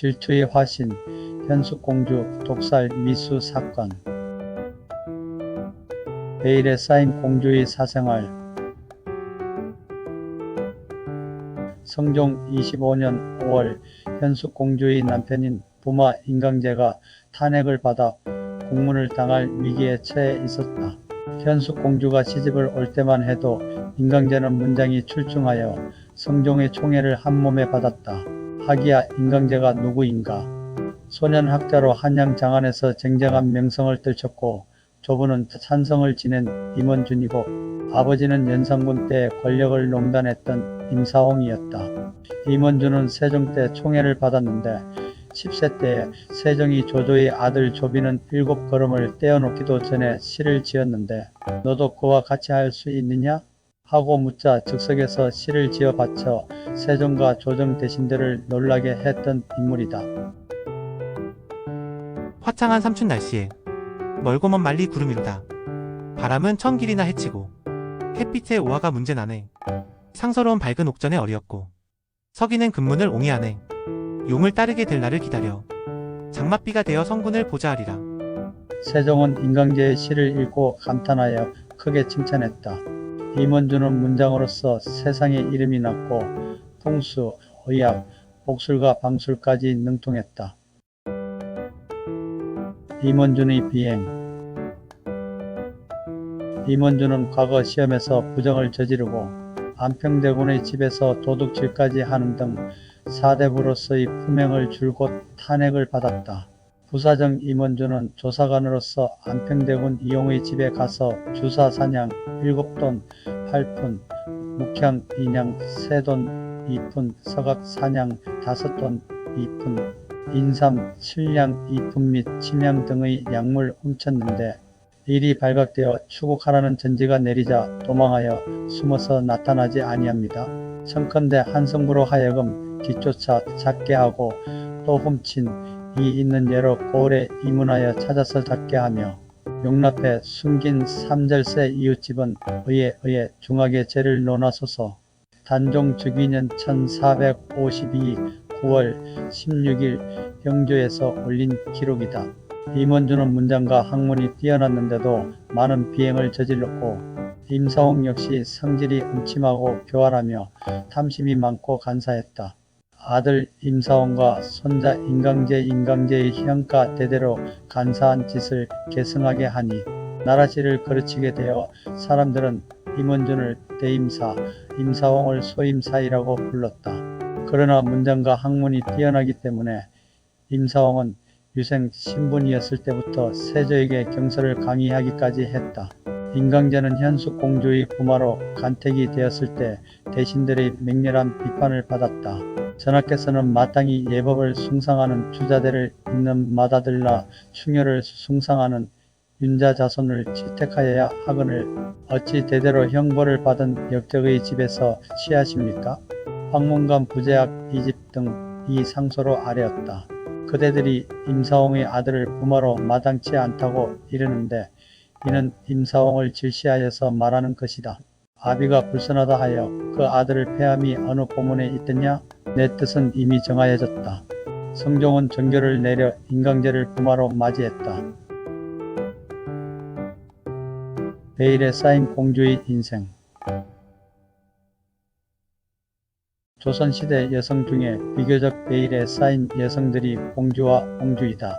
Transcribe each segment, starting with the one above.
질투의 화신, 현숙공주 독살 미수 사건. 베일에 쌓인 공주의 사생활. 성종 25년 5월 현숙공주의 남편인 부마 인강제가 탄핵을 받아 국문을 당할 위기에 처해 있었다. 현숙공주가 시집을 올 때만 해도 인강제는 문장이 출중하여 성종의 총애를 한몸에 받았다. 하기야 인강제가 누구인가? 소년 학자로 한양 장안에서 쟁쟁한 명성을 떨쳤고 조부는 찬성을 지낸 임원준이고 아버지는 연산군 때 권력을 농단했던 임사홍이었다. 임원준은 세종 때 총애를 받았는데 10세 때 세종이 조조의 아들 조비는 일곱 걸음을 떼어놓기도 전에 시를 지었는데 너도 그와 같이 할 수 있느냐? 하고 묻자 즉석에서 시를 지어 바쳐 세종과 조정 대신들을 놀라게 했던 인물이다. 화창한 삼춘 날씨에 멀고 먼 말리 구름이로다. 바람은 천 길이나 헤치고 햇빛에 오화가 문제나네. 상서로운 밝은 옥전에 어리었고 서기는 근문을 옹이하네. 용을 따르게 될 날을 기다려 장맛비가 되어 성군을 보자 하리라. 세종은 인강제의 시를 읽고 감탄하여 크게 칭찬했다. 임원준은 문장으로서 세상에 이름이 났고 풍수, 의학, 복술과 방술까지 능통했다. 임원준의 비행 임원준은 과거 시험에서 부정을 저지르고 안평대군의 집에서 도둑질까지 하는 등 사대부로서의 품행을 줄곧 탄핵을 받았다. 부사정 임원준은 조사관으로서 안평대군 이용의 집에 가서 주사 사냥 7돈 8푼, 묵향 2냥 3돈 2푼, 서각 사냥 5돈 2푼, 인삼 7량 2푼 및 침향 등의 약물 훔쳤는데 일이 발각되어 추국하라는 전지가 내리자 도망하여 숨어서 나타나지 아니합니다. 청컨대 한성부로 하여금 뒤쫓아 잡게 하고 또 훔친 이 있는 예로 고을에 이문하여 찾아서 잡게 하며 용납해 숨긴 삼절세 이웃집은 의에 의해 중하게 죄를 논하소서 단종 주기년 1452 9월 16일 영조에서 올린 기록이다. 임원준은 문장과 학문이 뛰어났는데도 많은 비행을 저질렀고 임사홍 역시 성질이 음침하고 교활하며 탐심이 많고 간사했다. 아들 임사홍과 손자 인강제 인강제의 형가 대대로 간사한 짓을 계승하게 하니 나라시를 거르치게 되어 사람들은 임원준을 대임사, 임사홍을 소임사이라고 불렀다. 그러나 문장과 학문이 뛰어나기 때문에 임사홍은 유생 신분이었을 때부터 세조에게 경서를 강의하기까지 했다. 인강제는 현숙 공주의 부마로 간택이 되었을 때 대신들의 맹렬한 비판을 받았다. 전하께서는 마땅히 예법을 숭상하는 주자들을 있는 마다들라 충혈을 숭상하는 윤자 자손을 채택하여야 하거늘 어찌 대대로 형벌을 받은 역적의 집에서 취하십니까? 황문관 부제학 이집 등 이 상소로 아뢰었다. 그대들이 임사홍의 아들을 부마로 마땅치 않다고 이르는데 이는 임사홍을 질시하여서 말하는 것이다. 아비가 불선하다 하여 그 아들을 폐함이 어느 고문에 있더냐? 내 뜻은 이미 정하여졌다. 성종은 정교를 내려 인강제를 부마로 맞이했다. 베일에 쌓인 공주의 인생 조선시대 여성 중에 비교적 베일에 쌓인 여성들이 공주와 공주이다.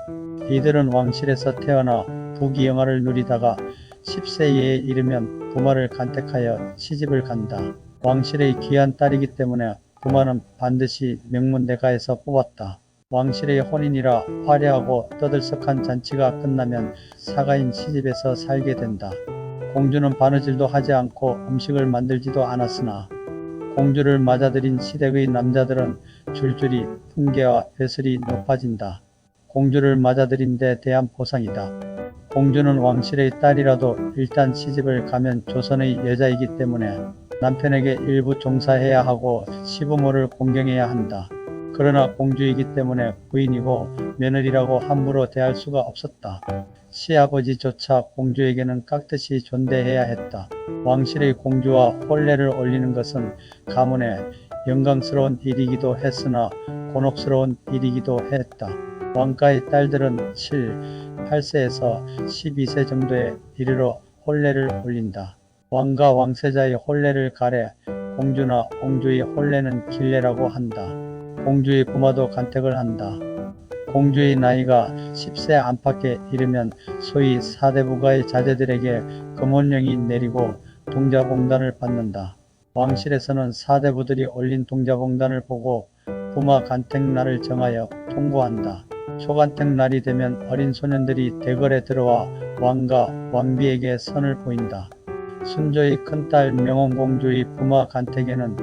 이들은 왕실에서 태어나 부귀영화를 누리다가 10세에 이르면 부마를 간택하여 시집을 간다. 왕실의 귀한 딸이기 때문에 부마는 반드시 명문대가에서 뽑았다. 왕실의 혼인이라 화려하고 떠들썩한 잔치가 끝나면 사가인 시집에서 살게 된다. 공주는 바느질도 하지 않고 음식을 만들지도 않았으나 공주를 맞아들인 시댁의 남자들은 줄줄이 풍계와 배슬이 높아진다. 공주를 맞아들인 데 대한 보상이다. 공주는 왕실의 딸이라도 일단 시집을 가면 조선의 여자이기 때문에 남편에게 일부 종사해야 하고 시부모를 공경해야 한다. 그러나 공주이기 때문에 부인이고 며느리라고 함부로 대할 수가 없었다. 시아버지조차 공주에게는 깍듯이 존대해야 했다. 왕실의 공주와 혼례를 올리는 것은 가문의 영광스러운 일이기도 했으나 곤혹스러운 일이기도 했다. 왕가의 딸들은 7, 8세에서 12세 정도에 이르러 혼례를 올린다. 왕과 왕세자의 혼례를 가래 공주나 공주의 혼례는 길례라고 한다. 공주의 부마도 간택을 한다. 공주의 나이가 10세 안팎에 이르면 소위 사대부가의 자제들에게 금혼령이 내리고 동자봉단을 받는다. 왕실에서는 사대부들이 올린 동자봉단을 보고 부마 간택날을 정하여 통고한다. 초간택 날이 되면 어린 소년들이 대궐에 들어와 왕과 왕비에게 선을 보인다. 순조의 큰딸 명원공주의 부마 간택에는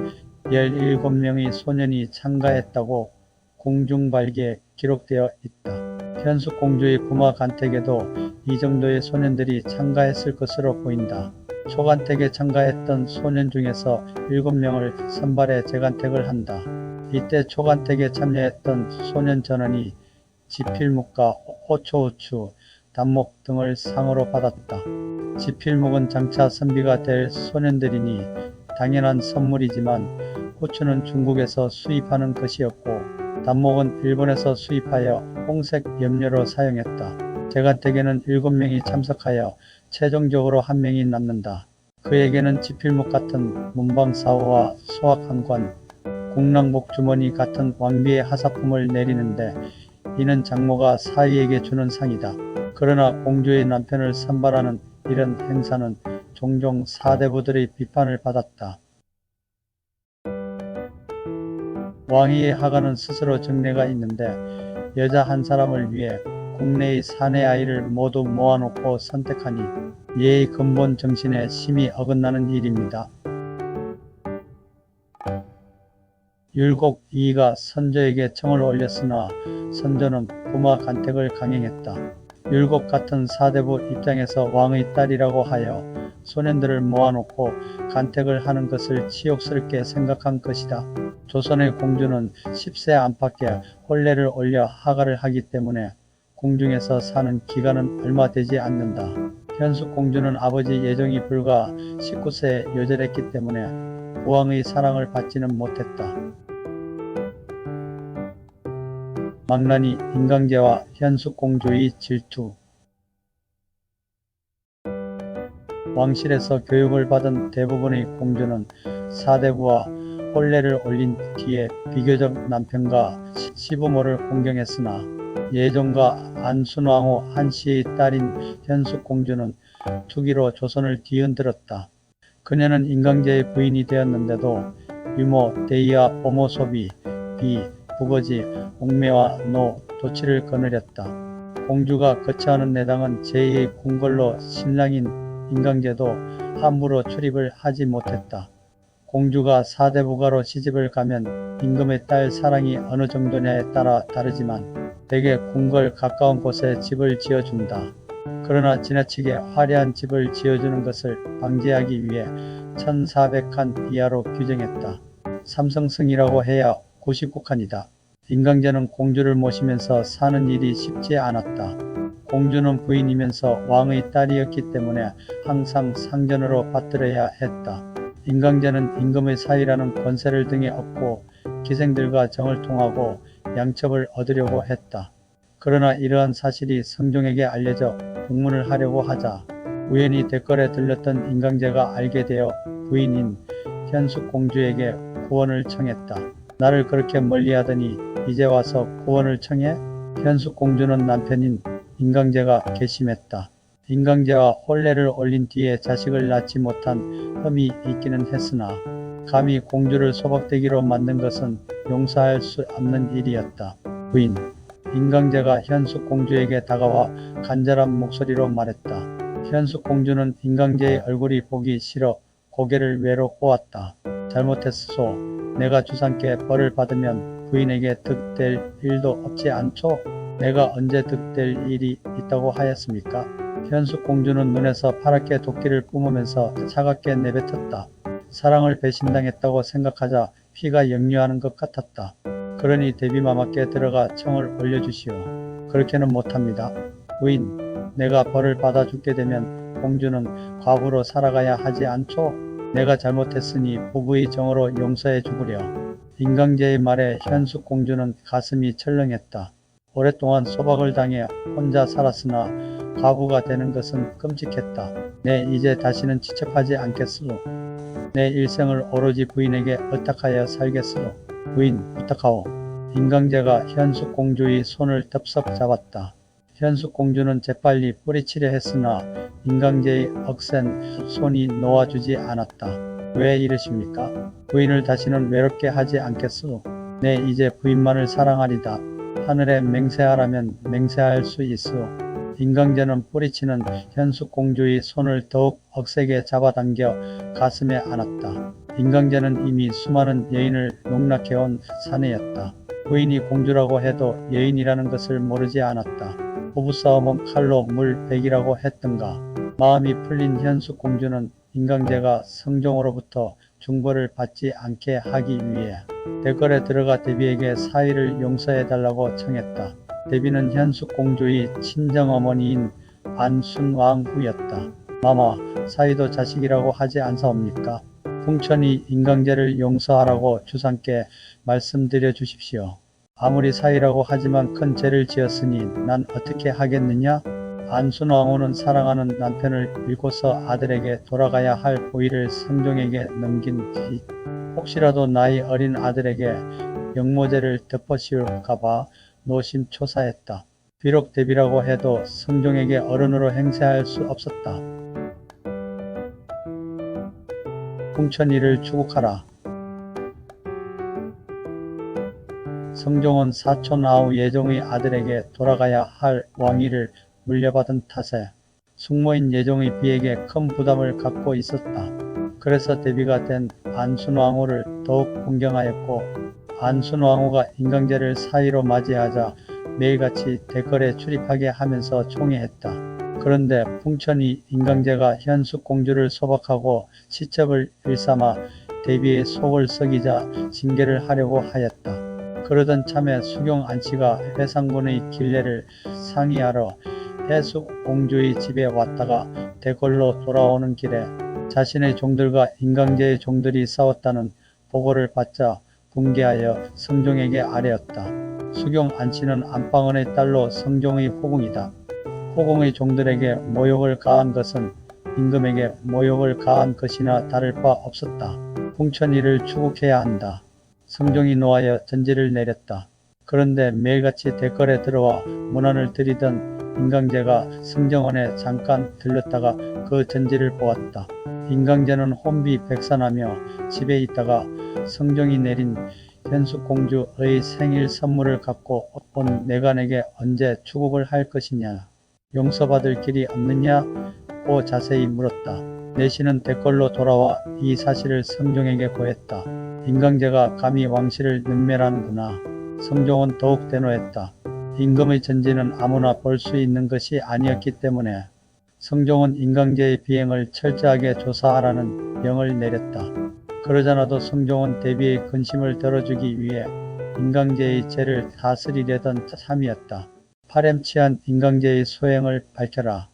17명의 소년이 참가했다고 공중발기에 기록되어 있다. 현숙공주의 부마 간택에도 이 정도의 소년들이 참가했을 것으로 보인다. 초간택에 참가했던 소년 중에서 7명을 선발해 재간택을 한다. 이때 초간택에 참여했던 소년 전원이 지필묵과 호초우추, 단목 등을 상으로 받았다. 지필묵은 장차 선비가 될 소년들이니 당연한 선물이지만 호추는 중국에서 수입하는 것이었고 단목은 일본에서 수입하여 홍색 염료로 사용했다. 재간택에는 7명이 참석하여 최종적으로 한 명이 남는다. 그에게는 지필묵 같은 문방사호와 소학한관, 국랑복 주머니 같은 왕비의 하사품을 내리는데 이는 장모가 사위에게 주는 상이다. 그러나 공주의 남편을 선발하는 이런 행사는 종종 사대부들의 비판을 받았다. 왕위의 하가는 스스로 정례가 있는데 여자 한 사람을 위해 국내의 사내 아이를 모두 모아놓고 선택하니 예의 근본 정신에 심히 어긋나는 일입니다. 율곡 이이가 선조에게 청을 올렸으나 선조는 부마 간택을 강행했다. 율곡 같은 사대부 입장에서 왕의 딸이라고 하여 소년들을 모아놓고 간택을 하는 것을 치욕스럽게 생각한 것이다. 조선의 공주는 10세 안팎에 혼례를 올려 하가를 하기 때문에 궁중에서 사는 기간은 얼마 되지 않는다. 현숙 공주는 아버지 예정이 불과 19세에 요절했기 때문에 부 왕의 사랑을 받지는 못했다. 망나니 인강제와 현숙 공주의 질투 왕실에서 교육을 받은 대부분의 공주는 사대부와 혼례를 올린 뒤에 비교적 남편과 시- 시부모를 공경했으나 예종과 안순왕후 한씨의 딸인 현숙공주는 투기로 조선을 뒤흔들었다. 그녀는 인강제의 부인이 되었는데도 유모, 대이와 보모 소비, 비, 부거지, 옥매와 노, 도치를 거느렸다. 공주가 거처하는 내당은 제2의 궁궐로 신랑인 인강제도 함부로 출입을 하지 못했다. 공주가 사대부가로 시집을 가면 임금의 딸 사랑이 어느 정도냐에 따라 다르지만 대개 궁궐 가까운 곳에 집을 지어준다. 그러나 지나치게 화려한 집을 지어주는 것을 방지하기 위해 1400칸 이하로 규정했다. 삼성승이라고 해야 99칸이다. 인강제는 공주를 모시면서 사는 일이 쉽지 않았다. 공주는 부인이면서 왕의 딸이었기 때문에 항상 상전으로 받들어야 했다. 인강제는 임금의 사위라는 권세를 등에 업고 기생들과 정을 통하고 양첩을 얻으려고 했다. 그러나 이러한 사실이 성종에게 알려져 공문을 하려고 하자 우연히 댓글에 들렸던 인강제가 알게 되어 부인인 현숙 공주에게 구원을 청했다. 나를 그렇게 멀리하더니 이제 와서 구원을 청해? 현숙 공주는 남편인 인강제가 괘씸했다. 인강제와 혼례를 올린 뒤에 자식을 낳지 못한 흠이 있기는 했으나 감히 공주를 소박대기로 만든 것은 용서할 수 없는 일이었다. 부인 인강제가 현숙 공주에게 다가와 간절한 목소리로 말했다. 현숙 공주는 인강제의 얼굴이 보기 싫어 고개를 외로 꼬았다. 잘못했소. 내가 주상께 벌을 받으면 부인에게 득될 일도 없지 않죠? 내가 언제 득될 일이 있다고 하였습니까? 현숙 공주는 눈에서 파랗게 도끼를 뿜으면서 차갑게 내뱉었다. 사랑을 배신당했다고 생각하자 피가 역류하는 것 같았다. 그러니 대비마마께 들어가 청을 올려주시오. 그렇게는 못합니다. 부인, 내가 벌을 받아 죽게 되면 공주는 과부로 살아가야 하지 않죠? 내가 잘못했으니 부부의 정으로 용서해 주구려. 인강제의 말에 현숙 공주는 가슴이 철렁했다. 오랫동안 소박을 당해 혼자 살았으나 과부가 되는 것은 끔찍했다. 내 이제 다시는 지척하지 않겠소. 내 일생을 오로지 부인에게 의탁하여 살겠소. 부인 부탁하오. 인강제가 현숙 공주의 손을 덥석 잡았다. 현숙 공주는 재빨리 뿌리치려 했으나 인강제의 억센 손이 놓아주지 않았다. 왜 이러십니까? 부인을 다시는 외롭게 하지 않겠소. 내 이제 부인만을 사랑하리다. 하늘에 맹세하라면 맹세할 수 있어. 인강제는 뿌리치는 현숙 공주의 손을 더욱 억세게 잡아당겨 가슴에 안았다. 인강제는 이미 수많은 여인을 농락해온 사내였다. 부인이 공주라고 해도 여인이라는 것을 모르지 않았다. 부부싸움은 칼로 물백이라고 했던가. 마음이 풀린 현숙 공주는 인강제가 성종으로부터 중벌을 받지 않게 하기 위해 대궐에 들어가 대비에게 사위를 용서해달라고 청했다. 대비는 현숙 공주의 친정어머니인 안순왕후였다. 마마, 사위도 자식이라고 하지 않사옵니까? 풍천이 인강제를 용서하라고 주상께 말씀드려 주십시오. 아무리 사위라고 하지만 큰 죄를 지었으니 난 어떻게 하겠느냐? 안순왕후는 사랑하는 남편을 잃고서 아들에게 돌아가야 할 보위를 성종에게 넘긴 뒤 혹시라도 나이 어린 아들에게 영모제를 덮어씌울까봐 노심초사했다. 비록 대비라고 해도 성종에게 어른으로 행세할 수 없었다. 풍천이를 추국하라. 성종은 사촌 아우 예종의 아들에게 돌아가야 할 왕위를 물려받은 탓에 숙모인 예종의 비에게 큰 부담을 갖고 있었다. 그래서 대비가 된 안순왕후를 더욱 공경하였고 안순왕후가 인강제를 사위로 맞이하자 매일같이 대궐에 출입하게 하면서 총애했다. 그런데 풍천이 인강제가 현숙 공주를 소박하고 시첩을 일삼아 대비의 속을 썩이자 징계를 하려고 하였다. 그러던 참에 수경 안씨가 회상군의 길례를 상의하러 해숙 공주의 집에 왔다가 대궐로 돌아오는 길에 자신의 종들과 인강제의 종들이 싸웠다는 보고를 받자 붕괴하여 성종에게 아뢰었다. 수경 안씨는 안방언의 딸로 성종의 호궁이다. 호궁의 종들에게 모욕을 가한 것은 임금에게 모욕을 가한 것이나 다를 바 없었다. 풍천이를 추국해야 한다. 성종이 노하여 전지를 내렸다. 그런데 매일같이 대궐에 들어와 문안을 들이던 인강제가 성정원에 잠깐 들렀다가 그 전지를 보았다. 인강제는 혼비 백산하며 집에 있다가 성종이 내린 현숙 공주의 생일 선물을 갖고 온 내관에게 언제 추국을 할 것이냐 용서받을 길이 없느냐 고 자세히 물었다. 내시는 대궐로 돌아와 이 사실을 성종에게 고했다. 인강제가 감히 왕실을 능멸하는구나. 성종은 더욱 대노했다. 임금의 전지는 아무나 볼 수 있는 것이 아니었기 때문에 성종은 인강제의 비행을 철저하게 조사하라는 명을 내렸다. 그러자나도 성종은 대비의 근심을 덜어주기 위해 인강제의 죄를 다스리려던 참이었다. 파렴치한 인강제의 소행을 밝혀라.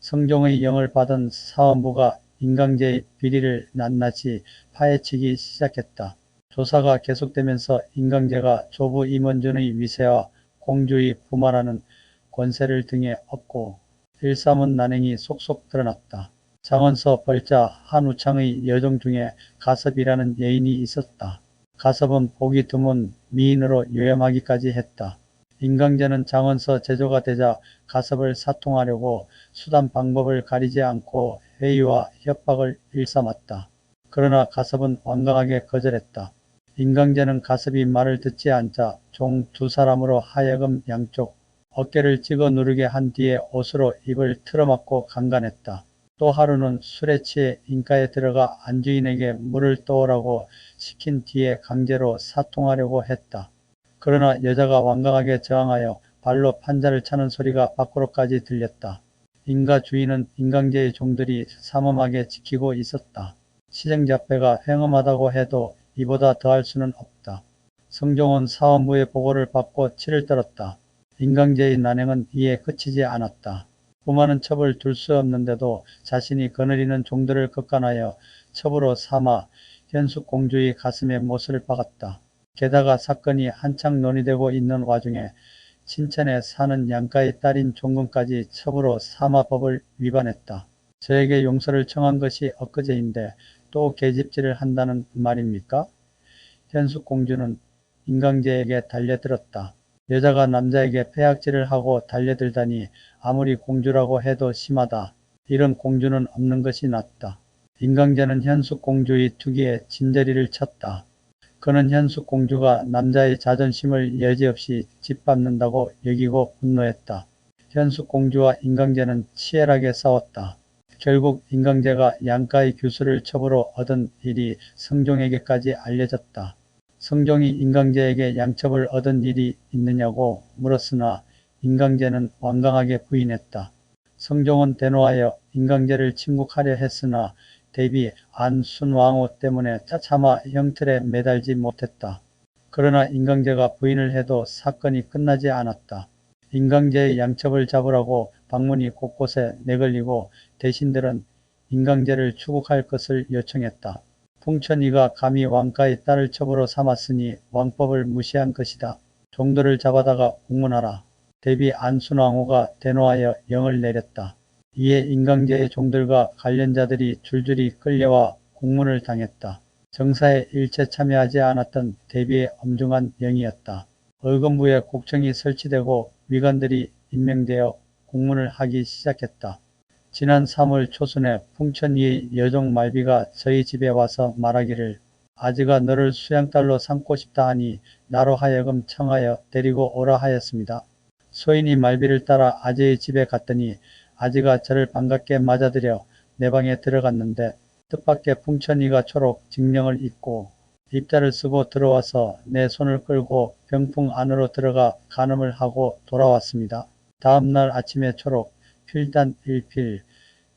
성종의 영을 받은 사원부가 인강제의 비리를 낱낱이 파헤치기 시작했다. 조사가 계속되면서 인강제가 조부 임원준의 위세와 공주의 부마라는 권세를 등에 업고 일삼은 난행이 속속 드러났다. 장원서 벌자 한우창의 여종 중에 가섭이라는 여인이 있었다. 가섭은 보기 드문 미인으로 유염하기까지 했다. 인강제는 장원서 제조가 되자 가섭을 사통하려고 수단 방법을 가리지 않고 회의와 협박을 일삼았다. 그러나 가섭은 완강하게 거절했다. 인강제는 가섭이 말을 듣지 않자 종 두 사람으로 하여금 양쪽 어깨를 찍어 누르게 한 뒤에 옷으로 입을 틀어막고 강간했다. 또 하루는 술에 취해 인가에 들어가 안주인에게 물을 떠오라고 시킨 뒤에 강제로 사통하려고 했다. 그러나 여자가 완강하게 저항하여 발로 판자를 차는 소리가 밖으로까지 들렸다. 인가 주인은 인강제의 종들이 삼엄하게 지키고 있었다. 시정자패가 횡엄하다고 해도 이보다 더할 수는 없다. 성종은 사원부의 보고를 받고 치를 떨었다. 인강제의 난행은 이에 그치지 않았다. 부마는 첩을 둘 수 없는데도 자신이 거느리는 종들을 급간하여 첩으로 삼아 현숙공주의 가슴에 못을 박았다. 게다가 사건이 한창 논의되고 있는 와중에 친천에 사는 양가의 딸인 종금까지 첩으로 삼아 법을 위반했다. 저에게 용서를 청한 것이 엊그제인데 또 계집질을 한다는 말입니까? 현숙 공주는 인강제에게 달려들었다. 여자가 남자에게 폐악질을 하고 달려들다니 아무리 공주라고 해도 심하다. 이런 공주는 없는 것이 낫다. 인강제는 현숙 공주의 투기에 진저리를 쳤다. 그는 현숙 공주가 남자의 자존심을 여지없이 짓밟는다고 여기고 분노했다. 현숙 공주와 인강제는 치열하게 싸웠다. 결국 인강제가 양가의 규수를 첩으로 얻은 일이 성종에게까지 알려졌다. 성종이 인강제에게 양첩을 얻은 일이 있느냐고 물었으나 인강제는 완강하게 부인했다. 성종은 대노하여 인강제를 침묵하려 했으나 대비 안순왕후 때문에 차마 형틀에 매달지 못했다. 그러나 인강제가 부인을 해도 사건이 끝나지 않았다. 인강제의 양첩을 잡으라고 방문이 곳곳에 내걸리고 대신들은 인강제를 추국할 것을 요청했다. 풍천이가 감히 왕가의 딸을 첩으로 삼았으니 왕법을 무시한 것이다. 종들을 잡아다가 공문하라. 대비 안순왕후가 대노하여 영을 내렸다. 이에 인강제의 종들과 관련자들이 줄줄이 끌려와 공문을 당했다. 정사에 일체 참여하지 않았던 대비의 엄중한 영이었다. 얼건부에 곡청이 설치되고 위관들이 임명되어 공문을 하기 시작했다. 지난 3월 초순에 풍천이의 여종 말비가 저희 집에 와서 말하기를 아지가 너를 수양딸로 삼고 싶다 하니 나로 하여금 청하여 데리고 오라 하였습니다. 소인이 말비를 따라 아재의 집에 갔더니 아지가 저를 반갑게 맞아들여 내 방에 들어갔는데 뜻밖의 풍천이가 초록 직령을 입고 입자를 쓰고 들어와서 내 손을 끌고 병풍 안으로 들어가 간음을 하고 돌아왔습니다. 다음날 아침에 초록 필단 1필,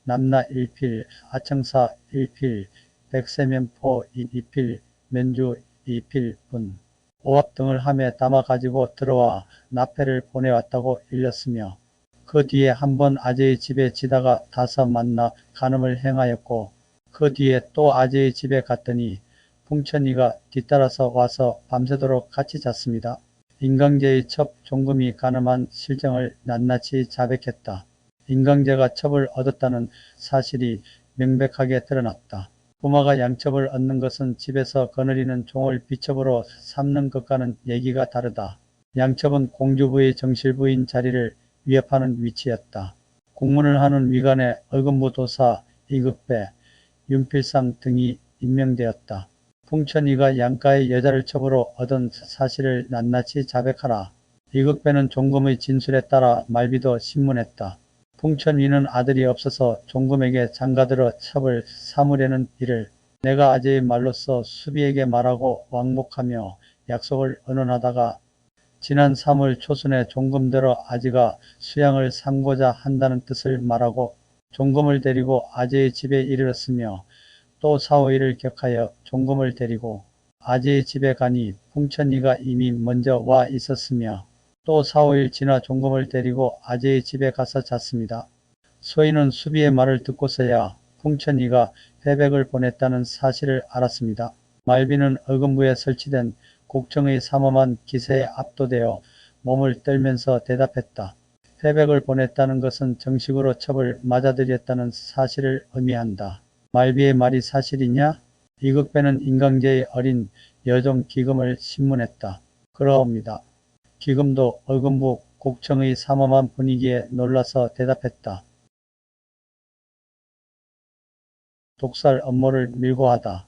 남나 1필, 아청사 1필, 백세면포 2필, 면주 2필 분, 오합 등을 함에 담아 가지고 들어와 나패를 보내왔다고 일렀으며 그 뒤에 한 번 아재의 집에 지다가 다서 만나 간음을 행하였고 그 뒤에 또 아재의 집에 갔더니 풍천이가 뒤따라서 와서 밤새도록 같이 잤습니다. 인강제의 첩 종금이 가늠한 실정을 낱낱이 자백했다. 인강제가 첩을 얻었다는 사실이 명백하게 드러났다. 부마가 양첩을 얻는 것은 집에서 거느리는 종을 비첩으로 삼는 것과는 얘기가 다르다. 양첩은 공주부의 정실부인 자리를 위협하는 위치였다. 공문을 하는 위관에 의금부 도사 이극배, 윤필상 등이 임명되었다. 풍천이가 양가의 여자를 첩으로 얻은 사실을 낱낱이 자백하라. 이극배는 종금의 진술에 따라 말비도 신문했다. 풍천위는 아들이 없어서 종금에게 장가들어 첩을 사무려는 일을 내가 아재의 말로써 수비에게 말하고 왕복하며 약속을 언언하다가 지난 3월 초순에 종금대로 아지가 수양을 삼고자 한다는 뜻을 말하고 종금을 데리고 아재의 집에 이르렀으며 또 사오일을 격하여 종금을 데리고 아재의 집에 가니 풍천이가 이미 먼저 와 있었으며 또 사오일 지나 종금을 데리고 아재의 집에 가서 잤습니다. 소인은 수비의 말을 듣고서야 풍천이가 패백을 보냈다는 사실을 알았습니다. 말비는 어금부에 설치된 곡정의 삼엄한 기세에 압도되어 몸을 떨면서 대답했다. 패백을 보냈다는 것은 정식으로 첩을 맞아들였다는 사실을 의미한다. 말비의 말이 사실이냐? 이극배는 인강제의 어린 여종 기금을 신문했다. 그러옵니다. 기금도 얼금부 곡청의 삼엄한 분위기에 놀라서 대답했다. 독살 업무를 밀고 하다.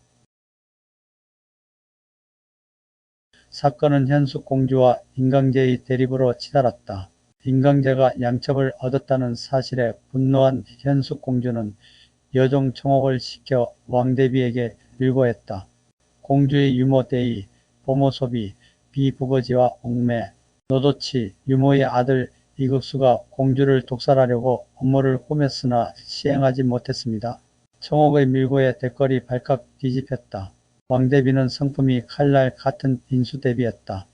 사건은 현숙공주와 인강제의 대립으로 치달았다. 인강제가 양첩을 얻었다는 사실에 분노한 현숙공주는 여종 청옥을 시켜 왕대비에게 밀고했다. 공주의 유모대의, 보모소비, 비부거지와 옥매, 노도치, 유모의 아들 이극수가 공주를 독살하려고 업무를 꾸몄으나 시행하지 못했습니다. 청옥의 밀고에 대거리 발칵 뒤집혔다. 왕대비는 성품이 칼날 같은 인수대비였다.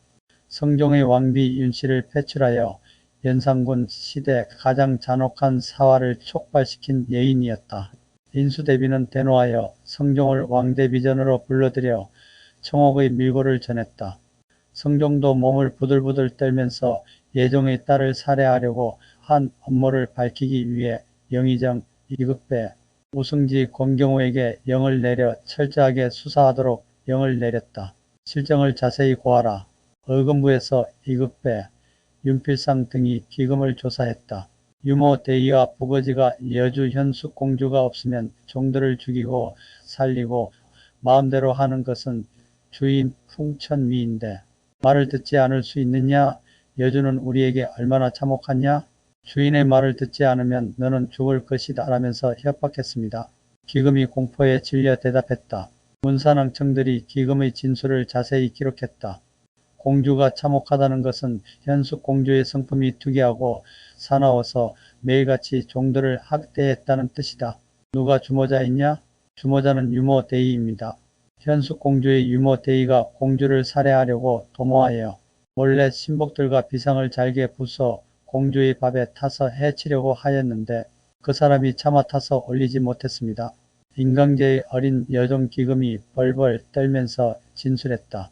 성종의 왕비 윤씨를 배출하여 연산군 시대 가장 잔혹한 사화를 촉발시킨 여인이었다. 인수대비는 대노하여 성종을 왕대비전으로 불러들여 청옥의 밀고를 전했다. 성종도 몸을 부들부들 떨면서 예종의 딸을 살해하려고 한 업무를 밝히기 위해 영의정 이극배 우승지 권경호에게 영을 내려 철저하게 수사하도록 영을 내렸다. 실정을 자세히 고하라. 어금부에서 이극배, 윤필상 등이 기금을 조사했다. 유모 대의와 부거지가 여주 현숙 공주가 없으면 종들을 죽이고 살리고 마음대로 하는 것은 주인 풍천위인데 말을 듣지 않을 수 있느냐? 여주는 우리에게 얼마나 참혹하냐? 주인의 말을 듣지 않으면 너는 죽을 것이다 라면서 협박했습니다. 기금이 공포에 질려 대답했다. 문산왕청들이 기금의 진술을 자세히 기록했다. 공주가 참혹하다는 것은 현숙 공주의 성품이 특이하고 사나워서 매일같이 종들을 학대했다는 뜻이다. 누가 주모자있냐? 주모자는 유모 대의입니다. 현숙 공주의 유모 대의가 공주를 살해하려고 도모하여 몰래 신복들과 비상을 잘게 부숴 공주의 밥에 타서 해치려고 하였는데 그 사람이 차마 타서 올리지 못했습니다. 인강제의 어린 여종 기금이 벌벌 떨면서 진술했다.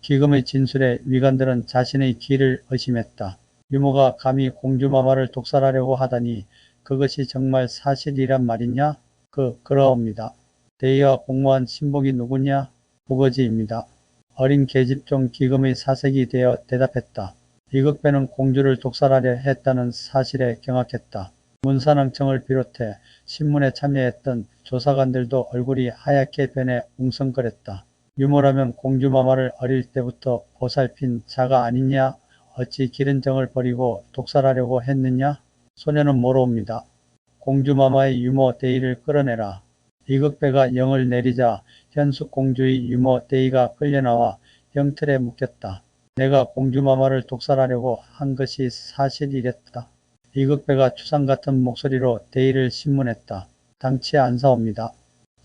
기금의 진술에 위관들은 자신의 귀를 의심했다. 유모가 감히 공주마마를 독살하려고 하다니 그것이 정말 사실이란 말이냐? 그, 그러옵니다. 대의와 공무원 신복이 누구냐? 부거지입니다. 어린 계집종 기금의 사색이 되어 대답했다. 이극배는 공주를 독살하려 했다는 사실에 경악했다. 문산왕청을 비롯해 신문에 참여했던 조사관들도 얼굴이 하얗게 변해 웅성거렸다. 유모라면 공주마마를 어릴 때부터 보살핀 자가 아니냐? 어찌 기른 정을 버리고 독살하려고 했느냐? 소녀는 모르옵니다. 공주마마의 유모 대의를 끌어내라. 이극배가 영을 내리자 현숙 공주의 유모 대의가 끌려나와 형틀에 묶였다. 내가 공주마마를 독살하려고 한 것이 사실이랬다. 이극배가 추상 같은 목소리로 대의를 신문했다. 당치 안사옵니다.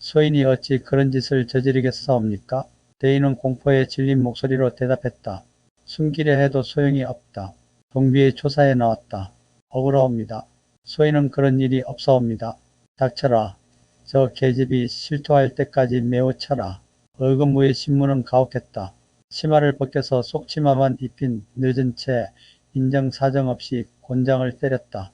소인이 어찌 그런 짓을 저지르겠사옵니까? 대의는 공포에 질린 목소리로 대답했다. 숨기려 해도 소용이 없다. 동비의 조사에 나왔다. 억울하옵니다. 소인은 그런 일이 없사옵니다. 닥쳐라. 저 계집이 실토할 때까지 매우 쳐라. 얼금무의 신문은 가혹했다. 치마를 벗겨서 속치마만 입힌 늦은 채 인정사정 없이 곤장을 때렸다.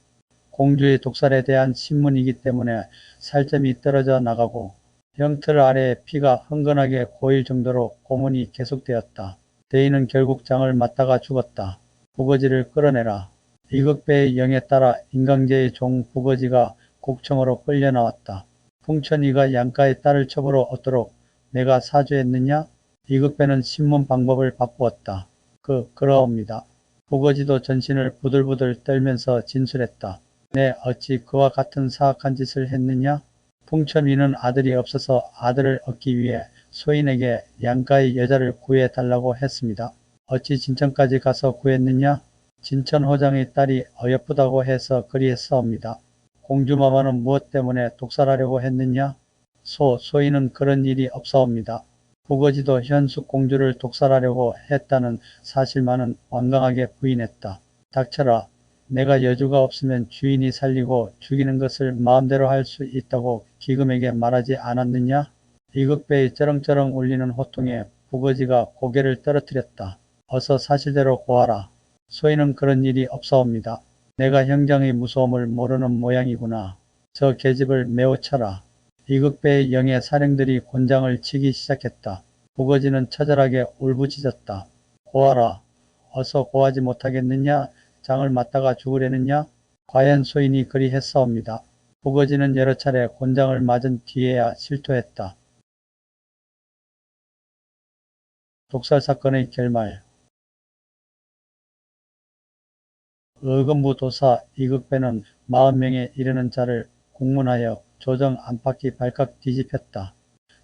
공주의 독살에 대한 신문이기 때문에 살점이 떨어져 나가고 형틀 아래에 피가 흥건하게 고일 정도로 고문이 계속되었다. 대인은 결국 장을 맞다가 죽었다. 부거지를 끌어내라. 이극배의 영에 따라 인강제의 종 부거지가 곡청으로 끌려 나왔다. 풍천이가 양가의 딸을 첩으로 얻도록 내가 사주했느냐? 이극배는 신문 방법을 바꾸었다. 그, 그러옵니다. 부거지도 전신을 부들부들 떨면서 진술했다. 내 어찌 그와 같은 사악한 짓을 했느냐? 풍천이는 아들이 없어서 아들을 얻기 위해 소인에게 양가의 여자를 구해 달라고 했습니다. 어찌 진천까지 가서 구했느냐? 진천 호장의 딸이 어여쁘다고 해서 그리했사옵니다. 공주마마는 무엇 때문에 독살하려고 했느냐? 소, 소인은 그런 일이 없사옵니다. 부거지도 현숙 공주를 독살하려고 했다는 사실만은 완강하게 부인했다. 닥쳐라. 내가 여주가 없으면 주인이 살리고 죽이는 것을 마음대로 할 수 있다고 기금에게 말하지 않았느냐? 이극배의 쩌렁쩌렁 울리는 호통에 부거지가 고개를 떨어뜨렸다. 어서 사실대로 고하라. 소인은 그런 일이 없사옵니다. 내가 형장의 무서움을 모르는 모양이구나. 저 계집을 매우 쳐라. 이극배의 영의 사령들이 곤장을 치기 시작했다. 부거지는 처절하게 울부짖었다. 고하라. 어서 고하지 못하겠느냐? 장을 맞다가 죽으려느냐? 과연 소인이 그리 했사옵니다. 부거지는 여러 차례 곤장을 맞은 뒤에야 실토했다. 독살 사건의 결말 의금부 도사 이극배는 40명에 이르는 자를 공문하여 조정 안팎이 발칵 뒤집혔다.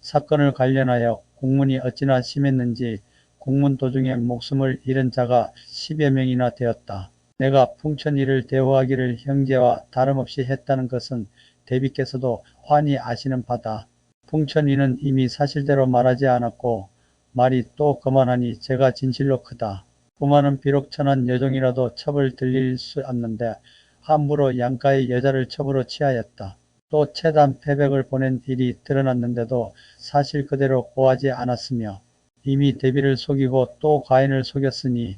사건을 관련하여 공문이 어찌나 심했는지 공문 도중에 목숨을 잃은 자가 10여 명이나 되었다. 내가 풍천이를 대우하기를 형제와 다름없이 했다는 것은 대비께서도 환히 아시는 바다. 풍천이는 이미 사실대로 말하지 않았고 말이 또 그만하니 제가 진실로 크다. 부마는 비록 천한 여종이라도 첩을 들릴 수 없는데 함부로 양가의 여자를 첩으로 취하였다. 또 체단 패백을 보낸 일이 드러났는데도 사실 그대로 고하지 않았으며 이미 대비를 속이고 또 가인을 속였으니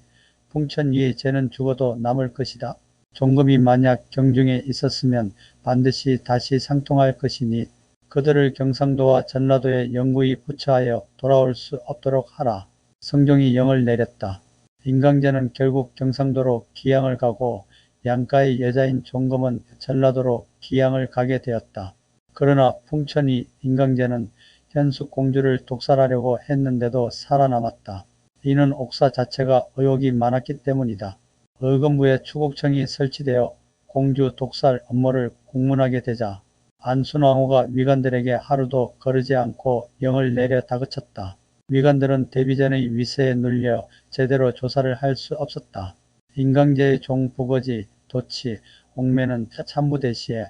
풍천 위에 죄는 죽어도 남을 것이다. 종금이 만약 경중에 있었으면 반드시 다시 상통할 것이니 그들을 경상도와 전라도에 영구히 부처하여 돌아올 수 없도록 하라. 성종이 영을 내렸다. 인강제는 결국 경상도로 기양을 가고 양가의 여자인 종금은 전라도로 기양을 가게 되었다. 그러나 풍천이 인강제는 현숙 공주를 독살하려고 했는데도 살아남았다. 이는 옥사 자체가 의혹이 많았기 때문이다. 의금부에 추국청이 설치되어 공주 독살 업무를 공문하게 되자 안순왕후가 위관들에게 하루도 거르지 않고 영을 내려 다그쳤다. 위관들은 데뷔전의 위세에 눌려 제대로 조사를 할 수 없었다. 인강제의 종 부거지, 도치, 옥매는 참부 대시에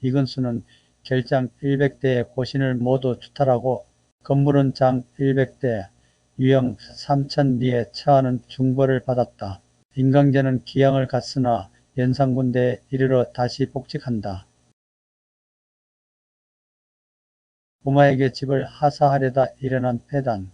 이근수는 결장 100대의 고신을 모두 추탈하고 건물은 장 100대, 유형 3천리에 처하는 중벌을 받았다. 인강제는 기양을 갔으나 연산군대에 이르러 다시 복직한다. 부마에게 집을 하사하려다 일어난 폐단.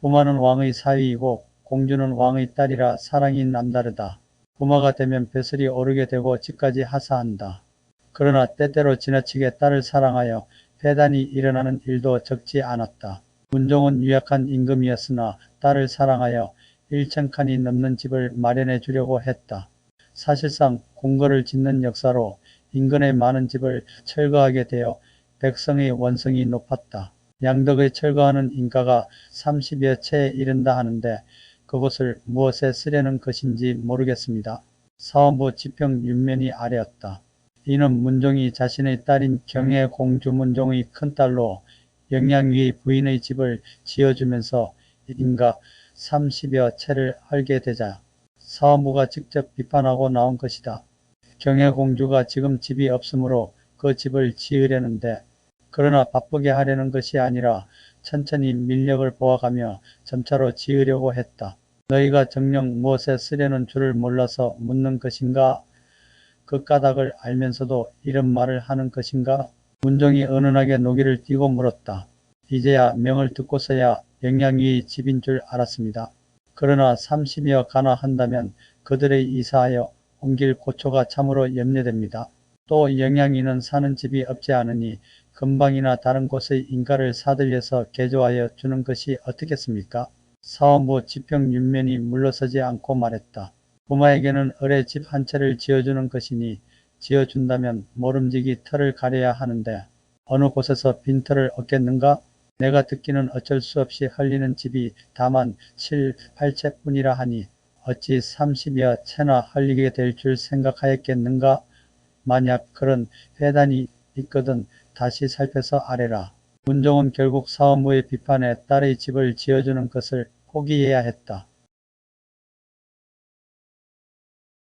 부마는 왕의 사위이고 공주는 왕의 딸이라 사랑이 남다르다. 부마가 되면 벼슬이 오르게 되고 집까지 하사한다. 그러나 때때로 지나치게 딸을 사랑하여 폐단이 일어나는 일도 적지 않았다. 문종은 유약한 임금이었으나 딸을 사랑하여 1천 칸이 넘는 집을 마련해 주려고 했다. 사실상 궁궐을 짓는 역사로 인근의 많은 집을 철거하게 되어 백성의 원성이 높았다. 양덕의 철거하는 인가가 30여 채에 이른다 하는데 그것을 무엇에 쓰려는 것인지 모르겠습니다. 사원부 지평 윤면이 아래였다. 이는 문종이 자신의 딸인 경혜 공주 문종의 큰딸로 영양위의 부인의 집을 지어주면서 인가 30여 채를 헐게 되자 사원부가 직접 비판하고 나온 것이다. 경혜 공주가 지금 집이 없으므로 그 집을 지으려는데 그러나 바쁘게 하려는 것이 아니라 천천히 민력을 보아가며 점차로 지으려고 했다. 너희가 정녕 무엇에 쓰려는 줄을 몰라서 묻는 것인가? 그 까닭을 알면서도 이런 말을 하는 것인가? 문종이 은은하게 노기를 띄고 물었다. 이제야 명을 듣고서야 영양위 집인 줄 알았습니다. 그러나 30여 가나 한다면 그들의 이사하여 옮길 고초가 참으로 염려됩니다. 또 영양이는 사는 집이 없지 않으니 금방이나 다른 곳의 인가를 사들여서 개조하여 주는 것이 어떻겠습니까? 사원부 지평 윤면이 물러서지 않고 말했다. 부마에게는 을의 집 한 채를 지어주는 것이니 지어준다면 모름지기 털을 가려야 하는데 어느 곳에서 빈털을 얻겠는가? 내가 듣기는 어쩔 수 없이 헐리는 집이 다만 7, 8채뿐이라 하니 어찌 30여 채나 헐리게 될 줄 생각하였겠는가? 만약 그런 회단이 있거든 다시 살펴서 아래라. 문종은 결국 사원부의 비판에 딸의 집을 지어주는 것을 포기해야 했다.